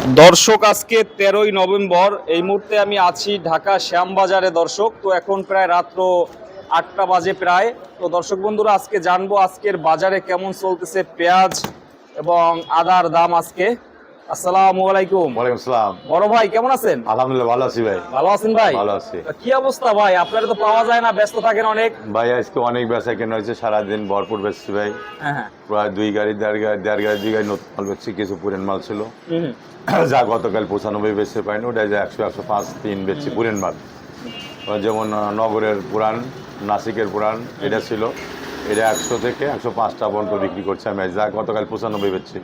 দর্শক, আজকে তেরোই নভেম্বর। এই মুহূর্তে আমি আছি ঢাকা শ্যামবাজারে, দর্শক। তো এখন প্রায় রাত্র আটটা বাজে প্রায়। তো দর্শক বন্ধুরা, আজকে জানব আজকের বাজারে কেমন চলতেছে পেঁয়াজ এবং আদার দাম আজকে। আসসালামু আলাইকুম। ওয়ালাইকুম আসসালাম। বড় ভাই কেমন আছেন? আলহামদুলিল্লাহ ভালো আছি ভাই। ভালো আছেন ভাই? ভালো আছি। কি অবস্থা ভাই? আপনারা তো পাওয়া যায় না ব্যস্ত থাকেন অনেক। ভাই আজকে অনেক বেচা কেনা হয়েছে সারাদিন ভরপুর বেচছি ভাই। হ্যাঁ হ্যাঁ। প্রায় দুই গাড়ি দেড় গাড়ি দেড় গাড়ি দুই গাড়ি নতুন মাল বেচছি কিছু পুরেন মাল ছিল। যা গতকাল পঁচানব্বই বেচতে পাইনি ওটা যে একশো একশো পাঁচ তিন বেচছি পুরেন মাল। যেমন নগরের পুরান নাসিকের পুরান এটা ছিল। এটা একশো থেকে একশো পাঁচটা পর্যন্ত বিক্রি করছি আমি। যা গতকাল পঁচানব্বই বেচছি।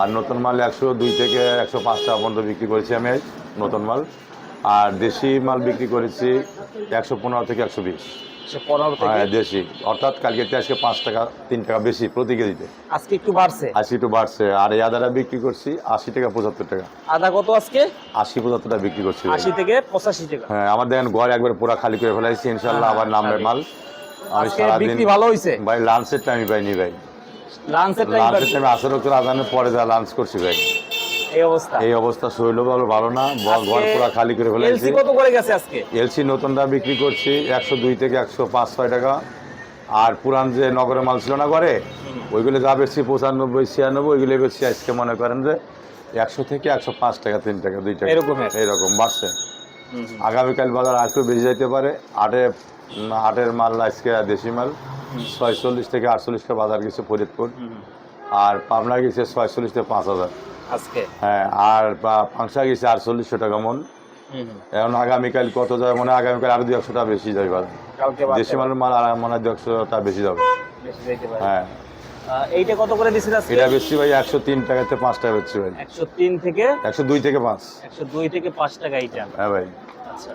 আর নতুন মাল একশো দুই থেকে একশো পাঁচ টাকা পর্যন্ত বিক্রি করেছি আমি নতুন মাল। আর দেশি মাল বিক্রি করেছি একশো পনেরো থেকে একশো বিশ। হ্যাঁ দেশি। অর্থাৎ কালকে আজকে পাঁচ টাকা তিন টাকা বেশি প্রতি কেজিতে। আজকে একটু বাড়ছে? আশি একটু বাড়ছে। আর এই আদাটা বিক্রি করছি আশি টাকা পঁচাত্তর টাকা। আদা কত আজকে? আশি পঁচাত্তর টাকা বিক্রি করছি। আশি থেকে পঁচাশি টাকা। হ্যাঁ আমার দেখেন ঘর একবার পুরো খালি করে ফেলাইছি ইনশাল্লাহ আবার নামবে মাল। আমি সারাদিন ভালো হয়েছে ভাই লাঞ্চের টাইম পাইনি ভাই। লাঞ্চের টাইম আসর করে আদানের পরে যা লাঞ্চ করছি ভাই। এই অবস্থা। এই অবস্থা শরীর ভালো ভালো না ঘর পুরো খালি করে ফেলাইছি এলসি কত করে গেছে আজকে? এলসি নতুনটা বিক্রি করছি একশো দুই থেকে একশো পাঁচ ছয় টাকা। আর পুরান যে নগরে মাল ছিল না ঘরে ওইগুলো যা বেশি পঁচানব্বই ছিয়ানব্বই ওইগুলো বেশি আজকে মনে করেন যে একশো থেকে একশো পাঁচ টাকা তিন টাকা দুই টাকা। এরকম এইরকম বাড়ছে। আগামীকাল বাজার আর একটু বেশি যাইতে পারে। আটে আটের মাল আজকে দেশি মাল ছয়চল্লিশ থেকে আটচল্লিশ টাকা বাজার গেছে ফরিদপুর। আর পাবনা গেছে ছয়চল্লিশ থেকে পাঁচ হাজার। আজকে? হ্যাঁ আর পা- পাংশা গেছে আটচল্লিশশো টাকা মন। এখন আগামীকাল কত যাবে মনে হয় আগামীকাল আরও দু একশো টাকা বেশি যাবে বাজার দেশি মালের মাল আর মনে হয় দু একশো টাকা বেশি যাবে হ্যাঁ। এইটা কত করে দিছেন আজকে? এটা বেশি ভাই একশো তিন টাকাতে পাঁচ টাকা বেশি ভাই। একশো তিন থেকে? একশো দুই থেকে পাঁচ। একশো দুই থেকে পাঁচ টাকা এইটা। হ্যাঁ ভাই। আচ্ছা।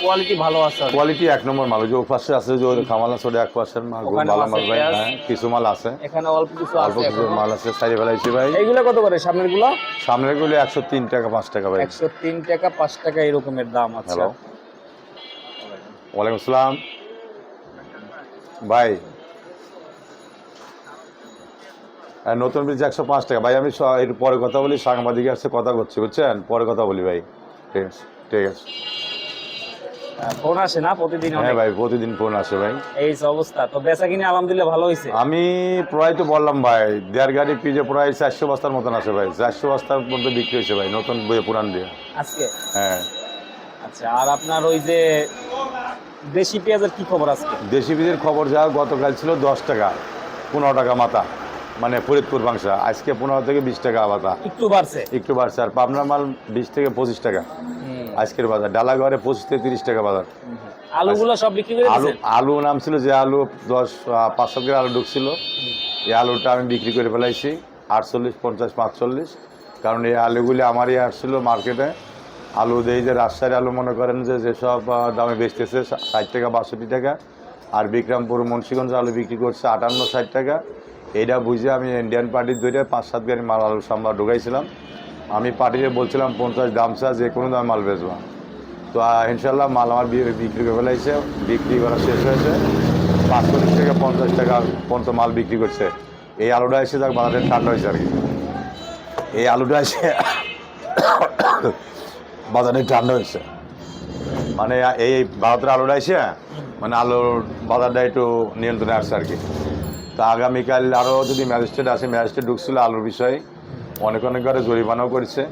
কোয়ালিটি ভালো আছে কোয়ালিটি এক নম্বর মাল যে পাশে আছে যে খামাল আছে এক পাশের মাল ভালো মাল ভাই হ্যাঁ কিছু মাল আছে। এখানে অল্প কিছু অল্প কিছু মাল আছে সাইডে ফেলাইছি ভাই। এইগুলো কত করে সামনেরগুলো সামনেরগুলো একশো তিন টাকা পাঁচ টাকা ভাই। একশো তিন টাকা পাঁচ টাকা এরকমের দাম আছে। হ্যালো। ওয়ালাইকুম আসসালাম ভাই হ্যাঁ, নতুন ব্রিজ একশো পাঁচ টাকা। ভাই আমি এর পরে কথা বলি সাংবাদিক আসছে কথা করছি বুঝছেন? পরে কথা বলি ভাই। ঠিক আছে ঠিক আছে। ফোন আসে না প্রতিদিন হ্যাঁ ভাই প্রতিদিন ফোন আসে ভাই। এই অবস্থা। তো বেচা কিনে আলহামদুলিল্লাহ ভালো হয়েছে আমি প্রায় তো বললাম ভাই দেড় গাড়ি পিজে প্রায় চারশো বস্তার মতন আসে ভাই। চারশো বস্তার মধ্যে বিক্রি হয়েছে ভাই নতুন বইয়ে পুরান দিয়ে। আজকে? হ্যাঁ। আচ্ছা আর আপনার ওই যে দেশি পেঁয়াজের কি খবর আজকে? দেশি বীজের খবর যা গতকাল ছিল দশ টাকা পনেরো টাকা মাথা। মানে ফরিদপুর মাংসা আজকে পনেরো থেকে বিশ টাকা মাথা একটু বাড়ছে। একটু বাড়ছে। আর পাবনার মাল বিশ থেকে পঁচিশ টাকা। আজকের বাজার। ডালা ঘরে পঁচিশ থেকে তিরিশ টাকা বাজার। আলুগুলো সব বিক্রি করে আলু আলু নাম ছিল যে আলু দশ পাঁচশো গ্রাম আলু ঢুকছিল। এই আলুটা আমি বিক্রি করে ফেলাইছি। আটচল্লিশ পঞ্চাশ পাঁচচল্লিশ। কারণ এই আলুগুলি আমারই আসছিল মার্কেটে। আলু দেই যে রাজশাহীর আলু মনে করেন যে যেসব দামে বেচতেছে ষাট টাকা বাষট্টি টাকা। আর বিক্রমপুর মুন্সিগঞ্জ আলু বিক্রি করছে আটান্ন ষাট টাকা। এইটা বুঝে আমি ইন্ডিয়ান পার্টির ধরে পাঁচ সাত গাড়ি মাল আলু সামলা ঢুকাইছিলাম। আমি পার্টিকে বলছিলাম, পঞ্চাশ দাম চা, যে কোনো দামে মাল বেচবো। তো ইনশাল্লাহ মাল আমার বিক্রি করে ফেলাইছে, বিক্রি করা শেষ হয়েছে। পাঁচচল্লিশ থেকে পঞ্চাশ টাকা পর্যন্ত মাল বিক্রি করছে। এই আলুটা এসে যাক বাজারে ঠান্ডা হয়েছে আর কি। এই আলুটা এসে বাজারে ঠান্ডা হয়েছে। মানে এই ভারতের আলুটা এসে মানে আলুর বাজারটা একটু নিয়ন্ত্রণে আসছে আর কি। তা আগামীকাল আরও যদি ম্যাজিস্ট্রেট আসে ম্যাজিস্ট্রেট ঢুকছিল আলুর বিষয়ে। অনেক অনেক ঘরে জরিমানাও করেছে।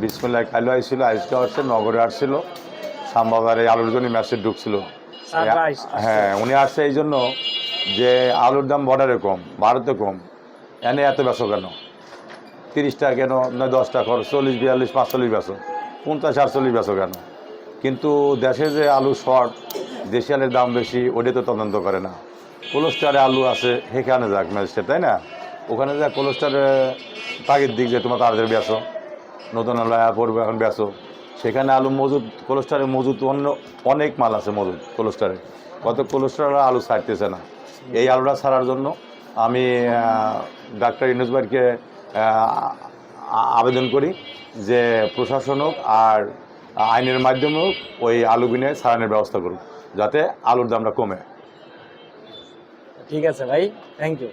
বিসমুল্লাহ কালো আসছিল আজকে আসছে নগরে আসছিল। শ্যামবাজারে আলুর জন্য ম্যাজিস্ট্রেট ঢুকছিল। স্যাররা হ্যাঁ উনি আসছে এই জন্য যে আলুর দাম বর্ডারে কম ভারতে কম। এনে এত বেসো কেন? তিরিশটা কেন? নয় দশটা খরচ চল্লিশ বিয়াল্লিশ পাঁচচল্লিশ বেসো পঞ্চাশ আটচল্লিশ বেসো কেন? কিন্তু দেশে যে আলু শর্ট দেশি আলুর দাম বেশি ওটা তো তদন্ত করে না। কোলেস্টারে আলু আছে সেখানে যাক ম্যাজিস্ট্রেট তাই না? ওখানে যা কোলেস্টারে তাগির দিক যে তোমার তাড়াতাড়ি বেসো নতুন আলু পড়বে, এখন বেসো সেখানে আলু মজুদ কোলেস্টারে মজুদ অন্য অনেক মাল আছে মজুদ কোলেস্টারে কত কোলেস্টার আলু ছাড়তেছে না। এই আলুটা ছাড়ার জন্য আমি ডাক্তার ইনুস ভাইকে আবেদন করি যে প্রশাসন হোক আর আইনের মাধ্যমে হোক ওই আলু কিনে ছাড়ানোর ব্যবস্থা করুক, যাতে আলুর দামটা কমে। ঠিক আছে ভাই থ্যাংক ইউ